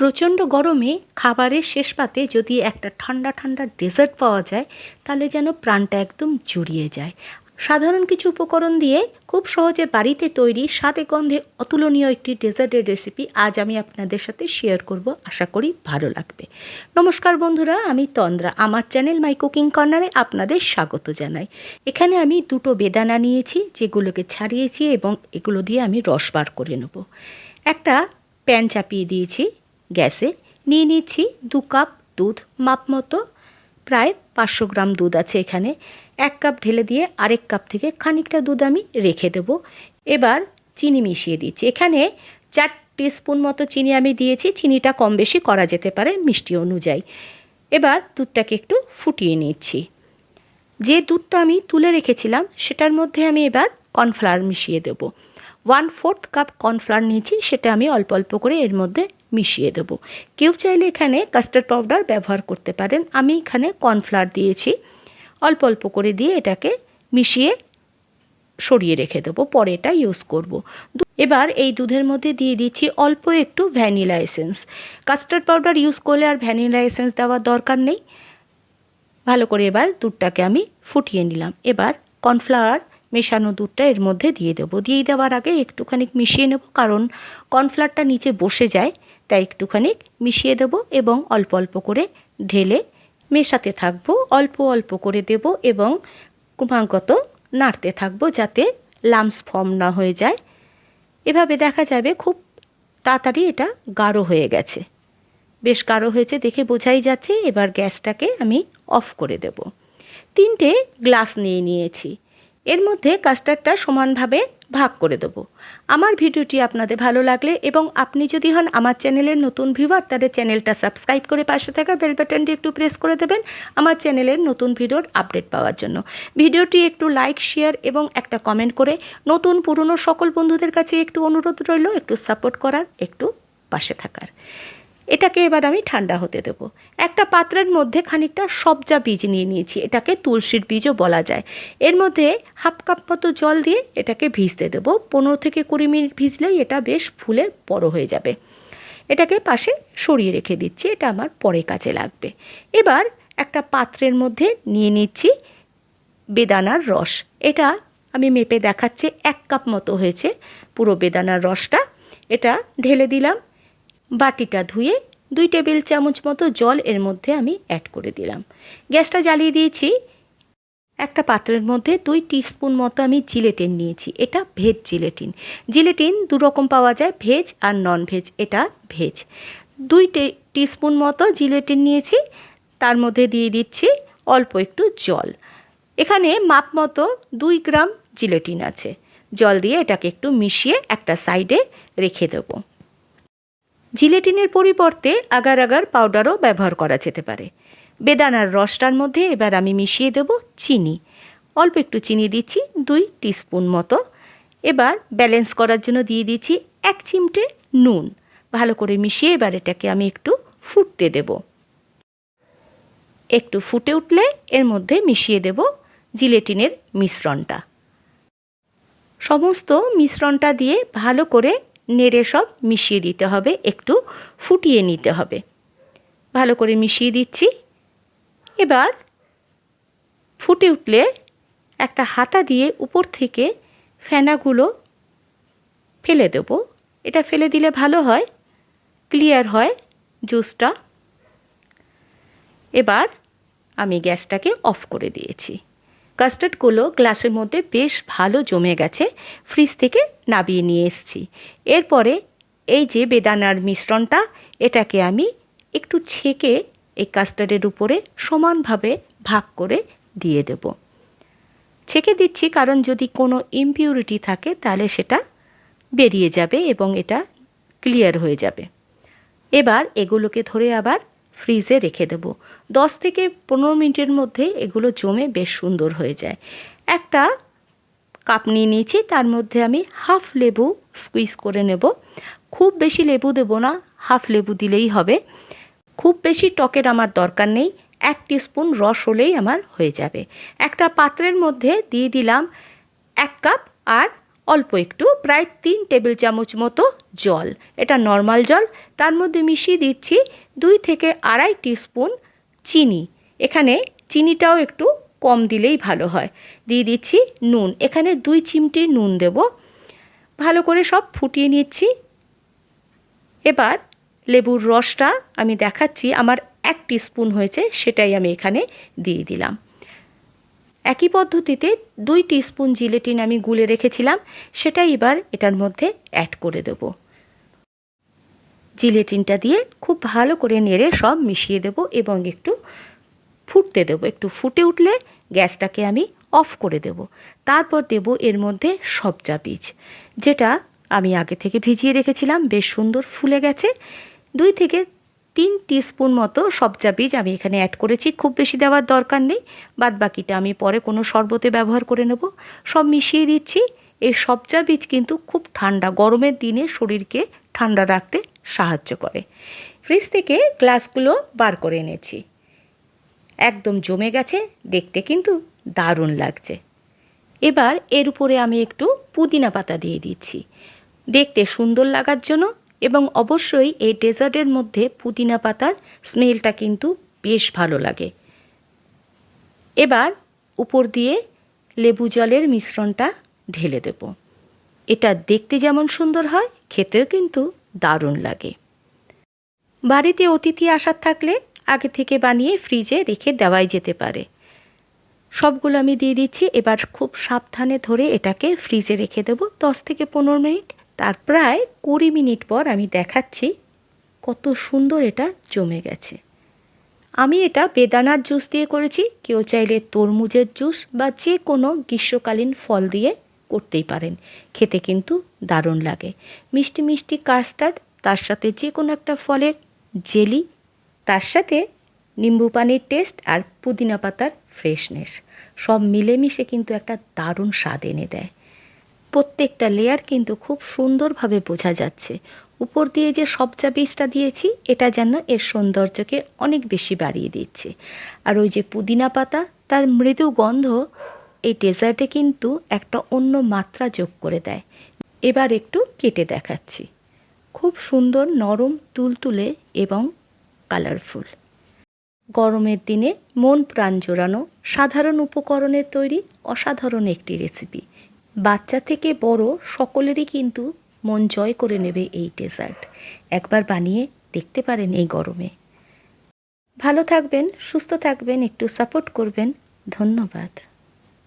প্রচণ্ড গরমে খাবারের শেষ পাতে যদি একটা ঠান্ডা ঠান্ডা ডেজার্ট পাওয়া যায়, তাহলে যেন প্রাণটা একদম জুড়িয়ে যায়। সাধারণ কিছু উপকরণ দিয়ে খুব সহজে বাড়িতে তৈরি স্বাদে গন্ধে অতুলনীয় একটি ডেজার্টের রেসিপি আজ আমি আপনাদের সাথে শেয়ার করব, আশা করি ভালো লাগবে। নমস্কার বন্ধুরা, আমি তন্দ্রা, আমার চ্যানেল মাই কুকিং কর্নারে আপনাদের স্বাগত জানাই। এখানে আমি দুটো বেদানা নিয়েছি, যেগুলোকে ছাড়িয়েছি এবং এগুলো দিয়ে আমি রস বার করে নেব। একটা প্যান চাপিয়ে দিয়েছি গ্যাসে নিয়ে নিচ্ছি দু কাপ দুধ মাপ মতো। প্রায় পাঁচশো গ্রাম দুধ আছে এখানে। এক কাপ ঢেলে দিয়ে আরেক কাপ থেকে খানিকটা দুধ আমি রেখে দেব। এবার চিনি মিশিয়ে দিচ্ছি। এখানে চার স্পুন মতো চিনি আমি দিয়েছি। চিনিটা কম বেশি করা যেতে পারে মিষ্টি অনুযায়ী। এবার দুধটাকে একটু ফুটিয়ে নিচ্ছি। যে দুধটা আমি তুলে রেখেছিলাম, সেটার মধ্যে আমি এবার কর্নফ্লাওয়ার মিশিয়ে দেবো। ওয়ান ফোর্থ কাপ কর্নফ্লাওয়ার নিয়েছি, সেটা আমি অল্প অল্প করে এর মধ্যে মিশিয়ে দেবো। কেউ চাইলে এখানে কাস্টার্ড পাউডার ব্যবহার করতে পারেন। আমি এখানে কর্নফ্লাওয়ার দিয়েছি। অল্প অল্প করে দিয়ে এটাকে মিশিয়ে সরিয়ে রেখে দেবো, পরে এটা ইউজ করব। এবার এই দুধের মধ্যে দিয়ে দিচ্ছি অল্প একটু vanilla essence custard powder use করলে আর ভ্যানিলা এসেন্স দেওয়ার দরকার নেই। ভালো করে এবার দুধটাকে আমি ফুটিয়ে নিলাম। এবার কর্নফ্লাওয়ার মেশানো দুধটা এর মধ্যে দিয়ে দেবো। দিয়ে দেওয়ার আগে একটুখানি মিশিয়ে নেব, কারণ কর্নফ্লাওয়ারটা নিচে বসে যায়, তাই একটুখানি মিশিয়ে দেবো এবং অল্প অল্প করে ঢেলে মেশাতে থাকব। অল্প অল্প করে দেব এবং ক্রমাগত নাড়তে থাকব যাতে লামস ফর্ম না হয়ে যায়। এভাবে দেখা যাবে খুব তাড়াতাড়ি এটা গাঢ় হয়ে গেছে। বেশ গাঢ় হয়েছে দেখে বোঝাই যাচ্ছে, এবার গ্যাসটাকে আমি অফ করে দেব। তিনটে গ্লাস নিয়ে নিয়েছি। এর মধ্যে কাস্টার্ডটা সমানভাবে ভাগ করে দেবো। আমার ভিডিওটি আপনাদের ভালো লাগলে এবং আপনি যদি হন আমার চ্যানেলের নতুন ভিউয়ার, তাহলে চ্যানেলটা সাবস্ক্রাইব করে পাশে থাকা বেল বাটনটি একটু প্রেস করে দেবেন আমার চ্যানেলের নতুন ভিডিওর আপডেট পাওয়ার জন্য। ভিডিওটি একটু লাইক, শেয়ার এবং একটা কমেন্ট করে নতুন পুরনো সকল বন্ধুদের কাছে একটু অনুরোধ রইল, একটু সাপোর্ট করার, একটু পাশে থাকার। এটাকে এবার আমি ঠান্ডা হতে দেবো। একটা পাত্রের মধ্যে খানিকটা সবজা বীজ নিয়ে নিয়েছি, এটাকে তুলসীর বীজও বলা যায়। এর মধ্যে হাফ কাপ মতো জল দিয়ে এটাকে ভিজতে দেবো। পনেরো থেকে কুড়ি মিনিট ভিজলেই এটা বেশ ফুলে বড় হয়ে যাবে। এটাকে পাশে সরিয়ে রেখে দিচ্ছি, এটা আমার পরে কাজে লাগবে। এবার একটা পাত্রের মধ্যে নিয়ে নিচ্ছি বেদানার রস। এটা আমি মেপে দেখাচ্ছি, এক কাপ মতো হয়েছে পুরো বেদানার রসটা। এটা ঢেলে দিলাম বাটিটা ধুয়ে দুই টেবিল চামচ মতো জল এর মধ্যে আমি অ্যাড করে দিলাম। গ্যাসটা জ্বালিয়ে দিয়েছি। একটা পাত্রের মধ্যে দুই টিস্পুন মতো আমি জিলেটিন নিয়েছি। এটা ভেজ জিলেটিন। জিলেটিন দু রকম পাওয়া যায়, ভেজ আর নন ভেজ এটা ভেজ। দুই টিস্পুন মতো জিলেটিন নিয়েছি। তার মধ্যে দিয়ে দিচ্ছি অল্প একটু জল। এখানে মাপ মতো দুই গ্রাম জিলেটিন আছে। জল দিয়ে এটাকে একটু মিশিয়ে একটা সাইডে রেখে দেবো। জিলেটিনের পরিবর্তে আগার আগার পাউডারও ব্যবহার করা যেতে পারে। বেদানার রসটার মধ্যে এবার আমি মিশিয়ে দেব চিনি। অল্প একটু চিনি দিচ্ছি, দুই টিস্পুন মতো। এবার ব্যালেন্স করার জন্য দিয়ে দিচ্ছি এক চিমটে নুন। ভালো করে মিশিয়ে এবার এটাকে আমি একটু ফুটতে দেব। একটু ফুটে উঠলে এর মধ্যে মিশিয়ে দেব জিলেটিনের মিশ্রণটা। সমস্ত মিশ্রণটা দিয়ে ভালো করে নেড়ে সব মিশিয়ে দিতে হবে, একটু ফুটিয়ে নিতে হবে। ভালো করে মিশিয়ে দিচ্ছি। এবার ফুটে উঠলে একটা হাতা দিয়ে উপর থেকে ফেনাগুলো ফেলে দেব। এটা ফেলে দিলে ভালো হয়, ক্লিয়ার হয় জুসটা। এবার আমি গ্যাসটাকে অফ করে দিয়েছি। কাস্টার্ডগুলো গ্লাসের মধ্যে বেশ ভালো জমে গেছে, ফ্রিজ থেকে নাবিয়ে নিয়ে এসছি। এরপরে এই যে বেদানার মিশ্রণটা, এটাকে আমি একটু ছেঁকে এই কাস্টার্ডের উপরে সমানভাবে ভাগ করে দিয়ে দেব। ছেঁকে দিচ্ছি কারণ যদি কোনো ইমপিউরিটি থাকে তাহলে সেটা বেরিয়ে যাবে এবং এটা ক্লিয়ার হয়ে যাবে। এবার এগুলোকে ধরে আবার ফ্রিজে রেখে দেব। দশ থেকে পনেরো মিনিটের মধ্যে এগুলো জমে বেশ সুন্দর হয়ে যায়। একটা কাপ নিয়ে নিয়েছি, তার মধ্যে আমি হাফ লেবু স্কুইজ করে নেব। খুব বেশি লেবু দেবো না, হাফ লেবু দিলেই হবে। খুব বেশি টকের আমার দরকার নেই, এক স্পুন রস হলেই আমার হয়ে যাবে। একটা পাত্রের মধ্যে দিয়ে দিলাম এক কাপ আর অল্প একটু, প্রায় তিন টেবিল চামচ মতো জল। এটা নর্মাল জল। তার মধ্যে মিশিয়ে দিচ্ছি দুই থেকে আড়াই স্পুন চিনি। এখানে চিনিটাও একটু কম দিলেই ভালো হয়। দিয়ে দিচ্ছি নুন। এখানে দুই চিমটি নুন দেব। ভালো করে সব ফুটিয়ে নিচ্ছি। এবার লেবুর রসটা আমি দেখাচ্ছি। আমার এক স্পুন হয়েছে, সেটাই আমি এখানে দিয়ে দিলাম। একই পদ্ধতিতে দুই স্পুন জিলেটিন আমি গুলে রেখেছিলাম, সেটা এবার এটার মধ্যে অ্যাড করে দেব। জিলেটিনটা দিয়ে খুব ভালো করে নেড়ে সব মিশিয়ে দেব এবং একটু ফুটতে দেবো। একটু ফুটে উঠলে গ্যাসটাকে আমি অফ করে দেব। তারপর দেব এর মধ্যে সবজা বীজ, যেটা আমি আগে থেকে ভিজিয়ে রেখেছিলাম, বেশ সুন্দর ফুলে গেছে। দুই থেকে তিন টিস্পুন মতো সবজা বীজ আমি এখানে অ্যাড করেছি। খুব বেশি দেওয়ার দরকার নেই। বাদ বাকিটা আমি পরে কোনো শরবতে ব্যবহার করে নেব। সব মিশিয়ে দিচ্ছি। এই সবজা বীজ কিন্তু খুব ঠান্ডা। গরমের দিনে শরীরকে ঠান্ডা রাখতে সাহায্য করে। ফ্রিজ থেকে গ্লাসগুলো বার করে এনেছি। একদম জমে গেছে। দেখতে কিন্তু দারুণ লাগছে। এবার এর উপরে আমি একটু পুদিনা পাতা দিয়ে দিচ্ছি। দেখতে সুন্দর লাগার জন্য এবং অবশ্যই এই ডেজার্টের মধ্যে পুদিনা পাতার স্মেলটা কিন্তু বেশ ভালো লাগে। এবার উপর দিয়ে লেবু জলের মিশ্রণটা ঢেলে দেব। এটা দেখতে যেমন সুন্দর হয়, খেতেও কিন্তু দারুণ লাগে। বাড়িতে অতিথি আসার থাকলে আগে থেকে বানিয়ে ফ্রিজে রেখে দেওয়াই যেতে পারে। সবগুলো আমি দিয়ে দিচ্ছি, এবার খুব সাবধানে ধরে এটাকে ফ্রিজে রেখে দেবো দশ থেকে পনেরো মিনিট। তার প্রায় কুড়ি মিনিট পর আমি দেখাচ্ছি কত সুন্দর এটা জমে গেছে। আমি এটা বেদানার জুস দিয়ে করেছি, কেউ চাইলে তরমুজের জুস বা যে কোনো গ্রীষ্মকালীন ফল দিয়ে করতেই পারেন, খেতে কিন্তু দারুণ লাগে। মিষ্টি মিষ্টি কাস্টার্ড, তার সাথে যে কোনো একটা ফলের জেলি, তার সাথে নিম্বু পানির টেস্ট আর পুদিনা পাতার ফ্রেশনেস, সব মিলেমিশে কিন্তু একটা দারুণ স্বাদ এনে দেয়। প্রত্যেকটা লেয়ার কিন্তু খুব সুন্দরভাবে বোঝা যাচ্ছে। উপর দিয়ে যে সবজা বীজটা দিয়েছি, এটা যেন এর সৌন্দর্যকে অনেক বেশি বাড়িয়ে দিচ্ছে। আর ওই যে পুদিনা পাতা, তার মৃদু গন্ধ এই ডেজার্টে কিন্তু একটা অন্য মাত্রা যোগ করে দেয়। এবার একটু কেটে দেখাচ্ছি। খুব সুন্দর নরম, তুলতুলে এবং কালারফুল গরমের দিনে মন প্রাণ জোড়ানো সাধারণ উপকরণের তৈরি অসাধারণ একটি রেসিপি বাচ্চা থেকে বড় সকলেরই কিন্তু মন জয় করে নেবে এই ডেজার্ট। একবার বানিয়ে দেখতে পারেন এই গরমে। ভালো থাকবেন, সুস্থ থাকবেন, একটু সাপোর্ট করবেন। ধন্যবাদ।